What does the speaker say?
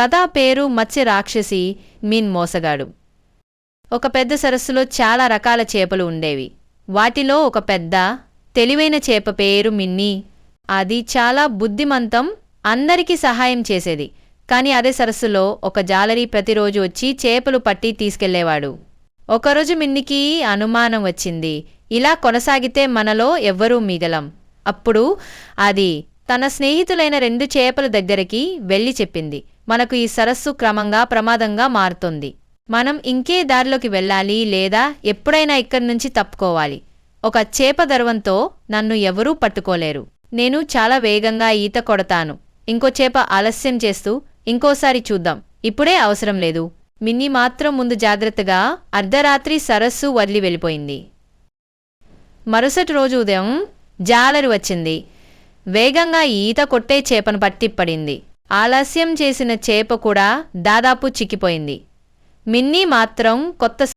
కథ పేరు మత్స్య రాక్షసి మీన్ మోసగాడు. ఒక పెద్ద సరస్సులో చాలా రకాల చేపలు ఉండేవి. వాటిలో ఒక పెద్ద తెలివైన చేప పేరు మిన్నీ. అది చాలా బుద్ధిమంతం అందరికీ సహాయం చేసేది. కాని అదే సరస్సులో ఒక జాలరి ప్రతిరోజు వచ్చి చేపలు పట్టి తీసుకెళ్ళేవాడు. ఒకరోజు మిన్నికి అనుమానం వచ్చింది. ఇలా కొనసాగితే మనలో ఎవ్వరూ మిగలం. అప్పుడు అది తన స్నేహితులైన రెండు చేపల దగ్గరికి వెళ్ళి చెప్పింది. మనకు ఈ సరస్సు క్రమంగా ప్రమాదంగా మారుతోంది. మనం ఇంకే దారిలోకి వెళ్ళాలి లేదా ఎప్పుడైనా ఇక్కడి నుంచి తప్పుకోవాలి. ఒక చేప దర్వంతో నన్ను ఎవరూ పట్టుకోలేరు. నేను చాలా వేగంగా ఈత కొడతాను. ఇంకో చేప ఆలస్యం చేస్తూ ఇంకోసారి చూద్దాం. ఇప్పుడే అవసరం లేదు. మిన్ని మాత్రం ముందు జాగ్రత్తగా అర్ధరాత్రి సరస్సు వదిలి వెళ్ళిపోయింది. మరుసటి రోజు ఉదయం జాలరి వచ్చింది. వేగంగా ఈత కొట్టే చేపను పట్టిప్పడింది ఆలస్యం చేసిన చేప కూడా దాదాపు చిక్కిపోయింది. మిన్నీ మాత్రం కొత్త